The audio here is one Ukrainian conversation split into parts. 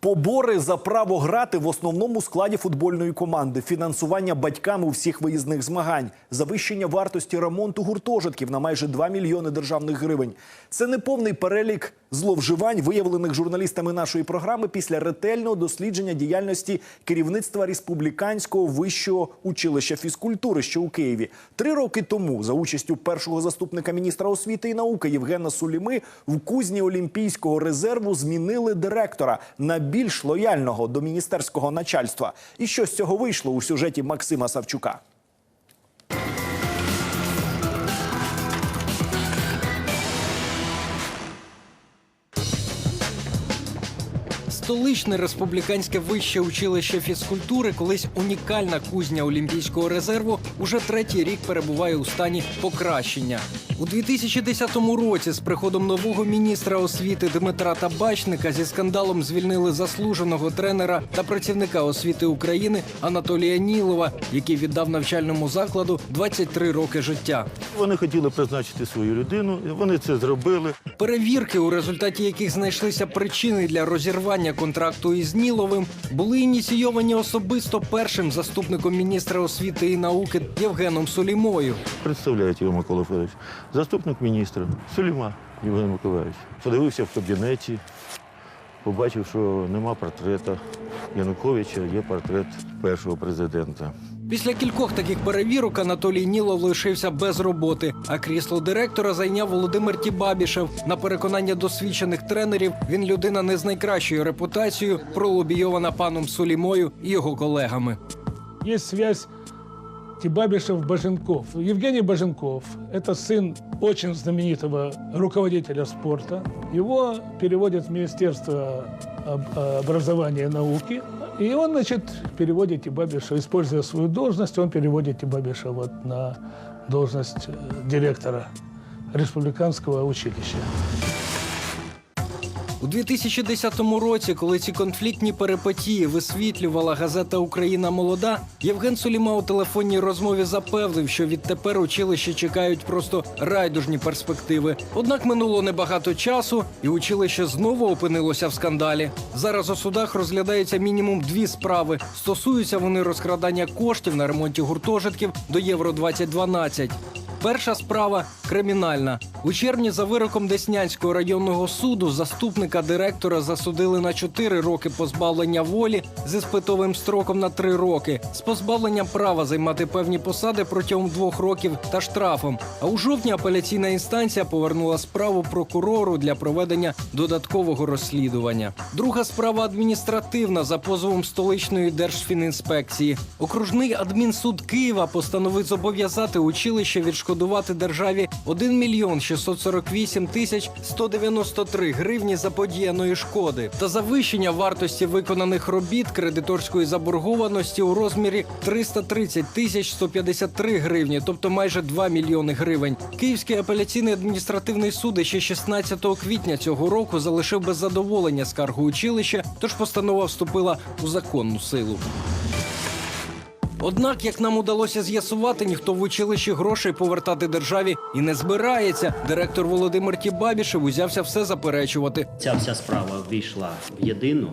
Побори за право грати в основному складі футбольної команди, фінансування батьками у всіх виїзних змагань, завищення вартості ремонту гуртожитків на майже 2 мільйони державних гривень. Це не повний перелік зловживань, виявлених журналістами нашої програми після ретельного дослідження діяльності керівництва республіканського вищого училища фізкультури, що у Києві. Три роки тому, за участю першого заступника міністра освіти і науки Євгена Суліми, в кузні Олімпійського резерву змінили директора на більш лояльного до міністерського начальства. І що з цього вийшло у сюжеті Максима Савчука? Столичне республіканське вище училище фізкультури, колись унікальна кузня Олімпійського резерву, уже третій рік перебуває у стані покращення. У 2010 році з приходом нового міністра освіти Дмитра Табачника зі скандалом звільнили заслуженого тренера та працівника освіти України Анатолія Нілова, який віддав навчальному закладу 23 роки життя. Вони хотіли призначити свою людину, вони це зробили. Перевірки, у результаті яких знайшлися причини для розірвання контракту із Ніловим, були ініційовані особисто першим заступником міністра освіти і науки Євгеном Сулімою. Представляєте його Микола Федорович, заступник міністра Суліма Євген Миколаївич. Подивився в кабінеті, побачив, що нема портрета Януковича, є портрет першого президента. Після кількох таких перевірок Анатолій Нілов лишився без роботи, а крісло директора зайняв Володимир Тібабішев. На переконання досвідчених тренерів він людина не з найкращою репутацією, пролобійована паном Сулімою і його колегами. Есть связь Тибабишев-Баженков. Евгений Баженков – это сын очень знаменитого руководителя спорта. Его переводят в Министерство образования и науки. И он, значит, переводит Ибабиша, используя свою должность, он переводит Ибабиша вот на должность э, директора республиканского училища. У 2010 році, коли ці конфліктні перипетії висвітлювала газета Україна молода, Євген Суліма у телефонній розмові запевнив, що відтепер училище чекають просто райдужні перспективи. Однак минуло небагато часу, і училище знову опинилося в скандалі. Зараз у судах розглядаються мінімум дві справи. Стосуються вони розкрадання коштів на ремонті гуртожитків до Євро 2012 Перша справа кримінальна. У червні за вироком Деснянського районного суду заступника директора засудили на 4 роки позбавлення волі з іспитовим строком на 3 роки, з позбавленням права займати певні посади протягом двох років та штрафом. А у жовтні апеляційна інстанція повернула справу прокурору для проведення додаткового розслідування. Друга справа адміністративна за позовом столичної держфінінспекції. Окружний адмінсуд Києва постановив зобов'язати училище відшкодувати державі 1 мільйон 648 тисяч 193 гривні заподіяної шкоди та завищення вартості виконаних робіт кредиторської заборгованості у розмірі 330 тисяч 153 гривні, тобто майже 2 мільйони гривень. Київський апеляційний адміністративний суд ще 16 квітня цього року залишив без задоволення скаргу училища, тож постанова вступила у законну силу. Однак, як нам удалося з'ясувати, ніхто в училищі грошей повертати державі і не збирається. Директор Володимир Тібабішев узявся все заперечувати. Ця вся справа ввійшла в єдину,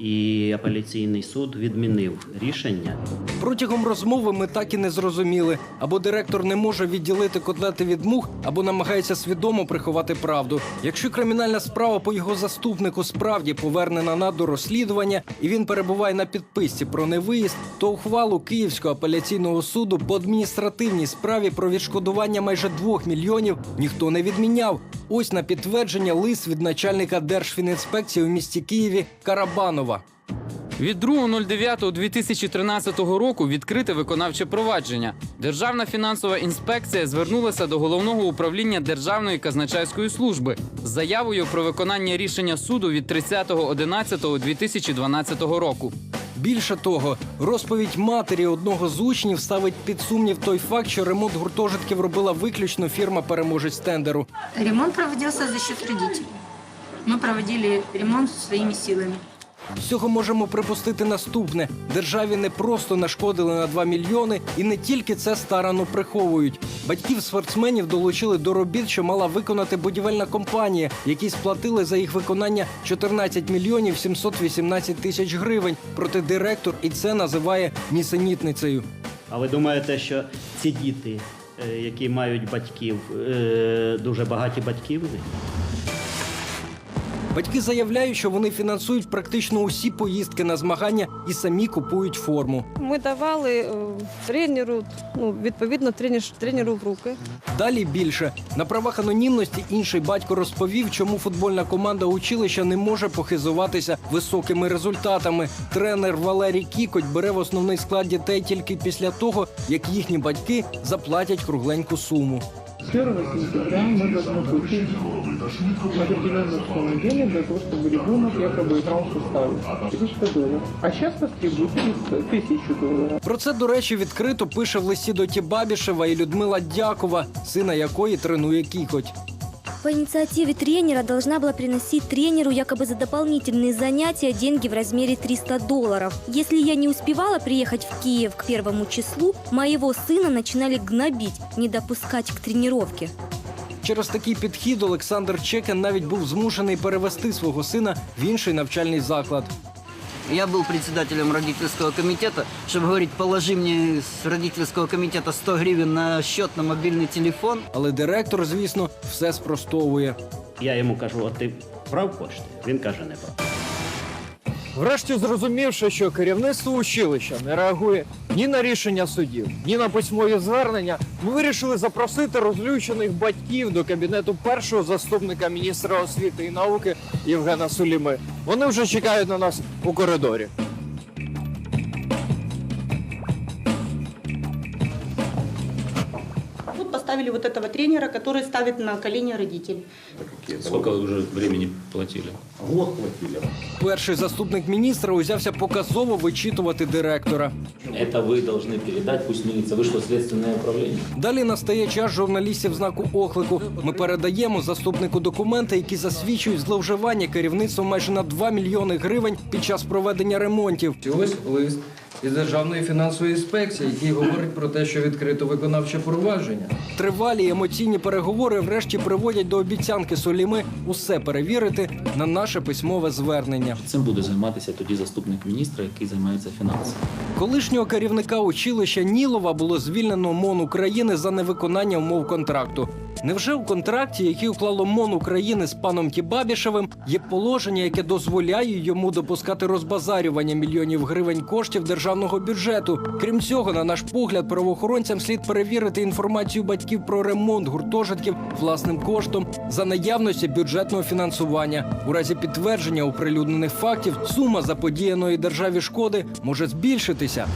і апеляційний суд відмінив рішення. Протягом розмови ми так і не зрозуміли, або директор не може відділити котлети від мух, або намагається свідомо приховати правду. Якщо кримінальна справа по його заступнику справді повернена на дорозслідування і він перебуває на підписці про невиїзд, то ухвалу Київського апеляційного суду по адміністративній справі про відшкодування майже 2 мільйонів ніхто не відміняв. Ось на підтвердження лист від начальника Держфінінспекції у місті Києві Карабанова. Від 2.09.2013 року відкрите виконавче провадження. Державна фінансова інспекція звернулася до головного управління Державної казначейської служби з заявою про виконання рішення суду від 30.11.2012 року. Більше того, розповідь матері одного з учнів ставить під сумнів той факт, що ремонт гуртожитків робила виключно фірма переможець тендеру. Ремонт проводился за счет родителей. Мы проводили ремонт своими силами. З цього можемо припустити наступне: державі не просто нашкодили на 2 мільйони, і не тільки це старано приховують. Батьків спортсменів долучили до робіт, що мала виконати будівельна компанія, які сплатили за їх виконання 14 мільйонів 718 тисяч гривень. Проте директор і це називає нісенітницею. А ви думаєте, що ці діти, е, які мають батьків, е, дуже багаті батьки в них? Батьки заявляють, що вони фінансують практично усі поїздки на змагання і самі купують форму. Ми давали е, тренеру, ну відповідно тренер, тренеру в руки. Далі більше на правах анонімності інший батько розповів, чому футбольна команда училища не може похизуватися високими результатами. Тренер Валерій Кікоть бере в основний склад дітей тільки після того, як їхні батьки заплатять кругленьку суму. С 1 сентября мы должны купить определенную сумму денег для того, чтобы ребенок якобы играл в составе. 300 долларов. А сейчас нас требуют 1000 долларов. Про це, до речі, відкрито пише в листі до Тібабішева і Людмила Дякова, сина якої тренує Кікоть. По инициативе тренера должна была приносить тренеру якобы за дополнительные занятия деньги в размере 300 долларов. Если я не успевала приехать в Киев к первому числу, моего сына начинали гнобить, не допускать к тренировке. Через такий підхід Олександр Чекен навіть був змушений перевести свого сина в інший навчальний заклад. Я был председателем родительского комитета. Чтобы говорить, положи мне с родительского комитета 100 гривен на счет на мобильный телефон. Але директор, звісно, все спростовує. Я йому кажу, от ти брав кошти? Він каже, не брав. Врешті зрозумівши, що керівництво училища не реагує ні на рішення судів, ні на письмові звернення, ми вирішили запросити розлючених батьків до кабінету першого заступника міністра освіти і науки Євгена Суліми. Вони вже чекають на нас у коридорі. поставили вот этого тренера, который ставит на колени родителей. Сколько уже времени платили? Перший заступник міністра узявся показово вичитувати директора. Это вы должны передать, пусть милиция. Вышло следственное управление. Далі настає час журналістів знаку оклику. Ми передаємо заступнику документи, які засвідчують зловживання керівництвом майже на 2 мільйони гривень під час проведення ремонтів. Ось лист із Державної фінансової інспекції, який говорить про те, що відкрито виконавче провадження. Тривалі емоційні переговори врешті приводять до обіцянки Соліми усе перевірити на наше письмове звернення. Цим буде займатися тоді заступник міністра, який займається фінансами. Колишнього керівника училища Нілова було звільнено МОН України за невиконання умов контракту. Невже у контракті, який уклало МОН України з паном Тібабішевим, є положення, яке дозволяє йому допускати розбазарювання мільйонів гривень коштів державного бюджету? Крім цього, на наш погляд, правоохоронцям слід перевірити інформацію батьків про ремонт гуртожитків власним коштом за наявності бюджетного фінансування. У разі підтвердження оприлюднених фактів сума заподіяної державі шкоди може збільшитися.